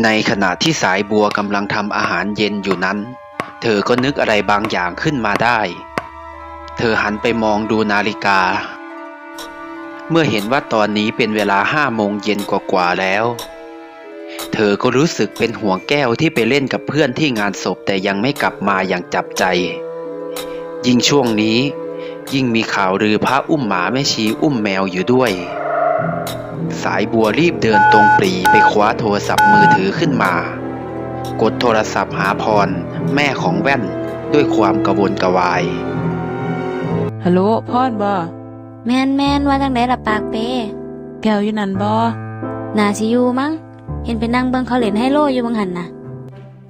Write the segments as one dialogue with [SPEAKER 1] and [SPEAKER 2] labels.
[SPEAKER 1] ในขณะที่สายบัวกำลังทำอาหารเย็นอยู่นั้น เธอก็นึกอะไรบางอย่างขึ้นมาได้ เธอหันไปมองดูนาฬิกา เมื่อเห็นว่าตอนนี้เป็นเวลาห้าโมงเย็นกว่าๆแล้ว เธอก็รู้สึกเป็นห่วงแก้วที่ไปเล่นกับเพื่อนที่งานศพแต่ยังไม่กลับมาอย่างจับใจ ยิ่งช่วงนี้ ยิ่งมีข่าวลือพระอุ้มหมาแม่ชีอุ้มแมวอยู่ด้วย สายบัวรีบเดินตรงปรีไปคว้าโทรศัพท์มือถือขึ้นมา กดโทรศัพท์หาพร แม่ของแว่นด้วยความกระวนกระวาย
[SPEAKER 2] ฮัลโหลพอดบ่
[SPEAKER 3] แมนแมนว่าจังไดล่ะปากเป
[SPEAKER 2] แก้วอยู่นั่นบ่
[SPEAKER 3] นาสิอยู่มั้ง เห็นไปนั่งเบิ่งเขาเล่นไฮโลอยู่บังหันน่ะ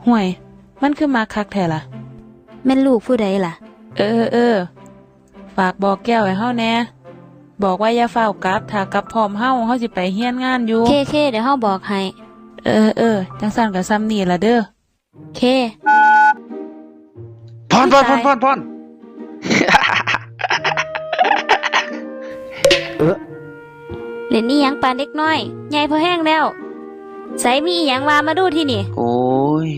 [SPEAKER 2] ห่วย มันคือมาคักแท้ล่ะ
[SPEAKER 3] แม่นลูกผู้ใดล่ะ
[SPEAKER 2] เออเออเออฝากบอกแก้วให้เฮาแหน่ บอกว่าอย่าเฝ้าวกลับถ้ากลับพร้อมเฮาเฮาสิไปเฮียนงานอยู่
[SPEAKER 3] เคเคเดี๋ยวเฮาบอกให้
[SPEAKER 2] เออเออจังสั่นกับซ้ำนี่ล่ะเด้อ
[SPEAKER 3] เค
[SPEAKER 1] พรพรพรพรพร
[SPEAKER 3] เล่นนี่ยังปานเด็กน้อย ใหญ่พอแห้งแล้ว ใส่มีอีหยังว่ามาดูที่นี่
[SPEAKER 1] โอ้ย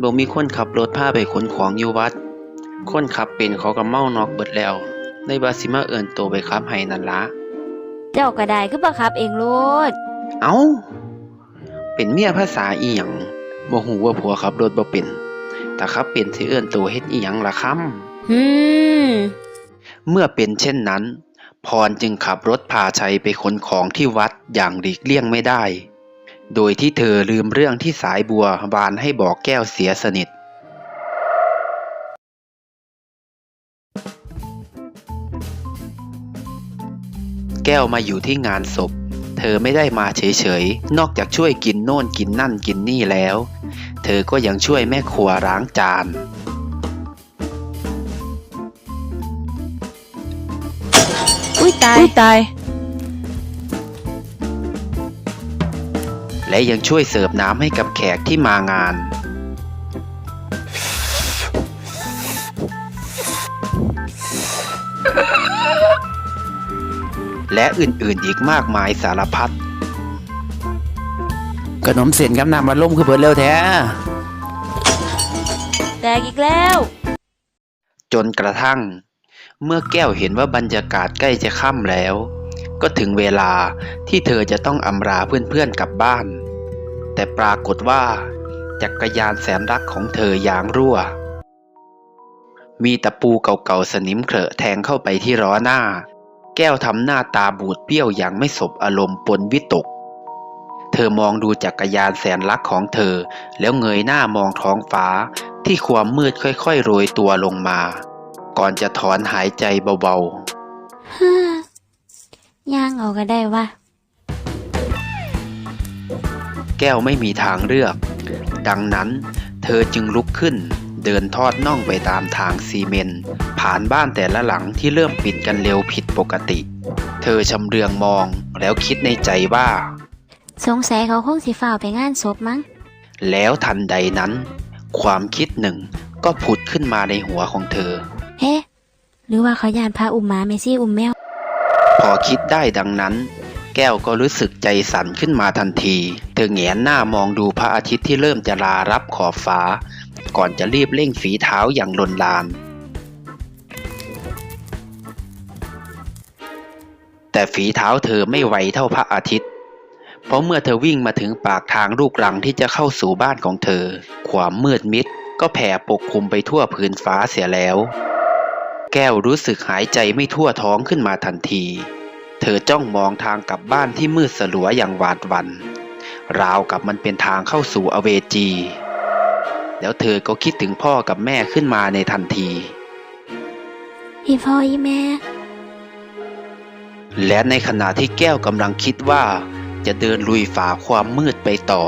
[SPEAKER 1] บ่มีคนขับรถพาไปขนของอยู่วัด คนขับเป็นเขาก็เมานอกเบิดแล้ว ในบาสิมาเอินโตวไปขับให้นั่นละ
[SPEAKER 3] เจ้าก็ได้คือบังคับเองโลด
[SPEAKER 1] เอ้า เป็นเมียภาษาอีหยังบ่ฮู้ว่าผัวขับรถบ่เป็นแต่ขับเป็นสิเอิ้นโตวเฮ็ดอีหยังล่ะครับ
[SPEAKER 3] อืม
[SPEAKER 1] เมื่อเป็นเช่นนั้น พรจึงขับรถพาชัยไปขนของที่วัดอย่างหลีกเลี่ยงไม่ได้ โดยที่เธอลืมเรื่องที่สายบัวบานให้บอกแก้วเสียสนิท แก้วมาอยู่ที่งานศพ เธอไม่ได้มาเฉยๆ นอกจากช่วยกินโน่นกินนั่นกินนี่แล้ว เธอก็ยังช่วยแม่ครัวล้างจาน
[SPEAKER 3] อุ้ยตาย
[SPEAKER 2] อุ้ยตาย
[SPEAKER 1] และยังช่วยเสิร์ฟน้ำให้กับแขกที่มางาน และอื่นๆอีกมากมายสารพัดขนมเส้นกับน้ำมันล่มคือเบิดเร็วแท้
[SPEAKER 3] แตกอีกแล้ว
[SPEAKER 1] จนกระทั่ง เมื่อแก้วเห็นว่าบรรยากาศใกล้จะค่ำแล้ว ก็ถึงเวลาที่เธอจะต้องอำลาเพื่อนๆกลับบ้าน แต่ปรากฏว่า จักรยานแสนรักของเธอยางรั่ว มีตะปูเก่าๆสนิมเขละแทงเข้าไปที่ล้อหน้า แก้วทำหน้าตาบูดเปี้ยวอย่างไม่สบอารมณ์ปนวิตก เธอมองดูจักรยานแสนรักของเธอ แล้วเงยหน้ามองท้องฟ้าที่ความมืดค่อยๆ โรยตัวลงมา ก่อนจะถอนหายใจเบา
[SPEAKER 3] ฮ่าย่างเอาก็ได้วะ
[SPEAKER 1] ๆแก้วไม่มีทางเลือก ดังนั้น เธอจึงลุกขึ้น เดินทอดน่องไปตามทางซีเมนต์ผ่านบ้านแต่ละหลังที่เริ่มปิดกันเร็วผิดปกติ เธอชำเลืองมองแล้วคิดในใจว่า
[SPEAKER 3] สงสัยเขาคงสิฝ่าวไปงานศพมั้ง
[SPEAKER 1] แล้วทันใดนั้น ความคิดหนึ่งก็ผุดขึ้นมาในหัวของเธอ
[SPEAKER 3] เฮ้หรือว่าเขายานพาอุ้มหมาเมซี่อุ้มแมว
[SPEAKER 1] พอคิดได้ดังนั้น แก้วก็รู้สึกใจสั่นขึ้นมาทันที เธอแหงนหน้ามองดูพระอาทิตย์ที่เริ่มจะลารับขอบฟ้า ก่อนจะรีบเร่งฝีเท้าอย่างลนลาน แต่ฝีเท้าเธอไม่ไวเท่าพระอาทิตย์ เพราะเมื่อเธอวิ่งมาถึงปากทางลูกรังที่จะเข้าสู่บ้านของเธอ ความมืดมิดก็แผ่ปกคลุมไปทั่วพื้นฟ้าเสียแล้ว แก้วรู้สึกหายใจไม่ทั่วท้องขึ้นมาทันที เธอจ้องมองทางกลับบ้านที่มืดสลัวอย่างหวาดหวัน่นราวกับมันเป็นทางเข้าสู่อเวจี แล้วเธอก็คิดถึงพ่อกับแม่ขึ้นมาในทันที
[SPEAKER 3] อีพ่ออีแม่
[SPEAKER 1] และในขณะที่แก้วกำลังคิดว่า จะเดินลุยฝ่าความมืดไปต่อ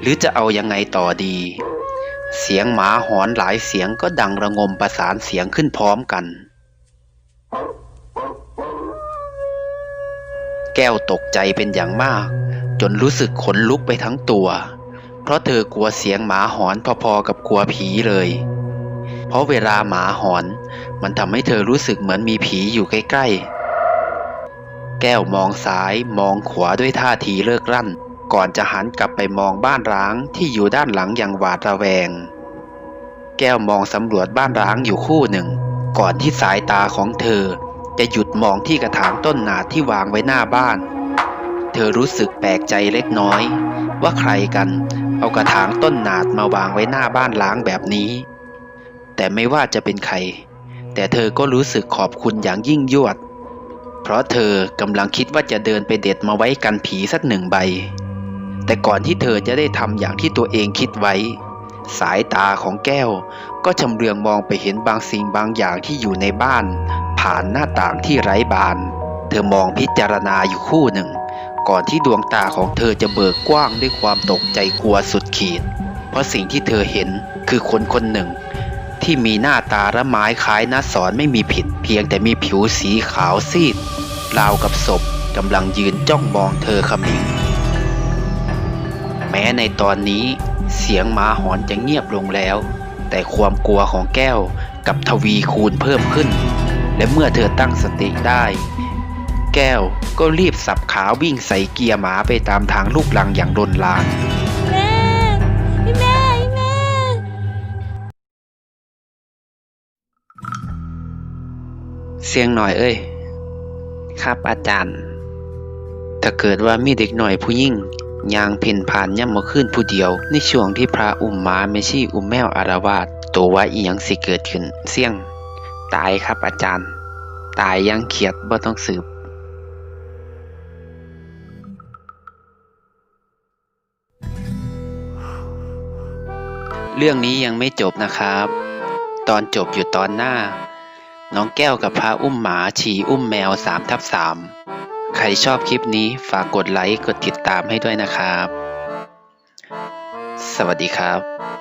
[SPEAKER 1] หรือจะเอายังไงต่อดี เสียงหมาหอนหลายเสียงก็ดังระงมประสานเสียงขึ้นพร้อมกัน แก้วตกใจเป็นอย่างมาก จนรู้สึกขนลุกไปทั้งตัว เพราะเธอกลัวเสียงหมาหอนพอๆกับกลัวผีเลย เพราะเวลาหมาหอนมันทำให้เธอรู้สึกเหมือนมีผีอยู่ใกล้ๆ แก้วมองซ้ายมองขวาด้วยท่าทีเลิกลั่น ก่อนจะหันกลับไปมองบ้านร้างที่อยู่ด้านหลังอย่างหวาดระแวง แก้วมองสำรวจบ้านร้างอยู่คู่หนึ่ง ก่อนที่สายตาของเธอ จะหยุดมองที่กระถางต้นหนาที่วางไว้หน้าบ้าน เธอรู้สึกแปลกใจเล็กน้อย ว่าใครกัน เอากระถางต้นหนาดมาวางไว้หน้าบ้านล้างแบบนี้ แต่ไม่ว่าจะเป็นใคร แต่เธอก็รู้สึกขอบคุณอย่างยิ่งยวด เพราะเธอกำลังคิดว่าจะเดินไปเด็ดมาไว้กันผีสักหนึ่งใบ แต่ก่อนที่เธอจะได้ทำอย่างที่ตัวเองคิดไว้ สายตาของแก้วก็ชำเลืองมองไปเห็นบางสิ่งบางอย่างที่อยู่ในบ้าน ผ่านหน้าต่างที่ไร้บาน เธอมองพิจารณาอยู่คู่หนึ่ง ก่อนที่ดวงตาของเธอจะเบิกกว้างด้วยความตกใจกลัวสุดขีด เพราะสิ่งที่เธอเห็นคือคนคนหนึ่ง ที่มีหน้าตาระไม้คล้ายน้าสอนไม่มีผิด เพียงแต่มีผิวสีขาวซีด ราวกับศพกำลังยืนจ้องมองเธอขมิงแม้ในตอนนี้เสียงหมาหอนจะเงียบลงแล้ว แต่ความกลัวของแก้วกับทวีคูณเพิ่มขึ้น และเมื่อเธอตั้งสติได้ แก้ว ก็รีบสับขาวิ่งใส่เกียร์หมาไปตามทางลูกลังอย่างรนลาน
[SPEAKER 3] แม่พี่แม่พี่แม่
[SPEAKER 1] เสียงหน่อยเอ้ย ครับอาจารย์ ถ้าเกิดว่ามีเด็กหน่อยผู้ยิ่งยางเพ่นผ่านย่ำมาขึ้นผู้เดียว ในช่วงที่พระอุ้มหมาไม่ชี่อุ้มแมวอารวาสตัวว่าอีหยังสิเกิดขึ้น เสี่ยง ตายครับอาจารย์ ตายยังเขียดบ่ต้องสืบ เรื่องนี้ยังไม่จบนะครับ ตอนจบอยู่ตอนหน้า น้องแก้วกับพระอุ้มหมาฉี่อุ้มแมว3ทับ3ใครชอบคลิปนี้ฝากกดไลค์กดติดตามให้ด้วยนะครับ สวัสดีครับ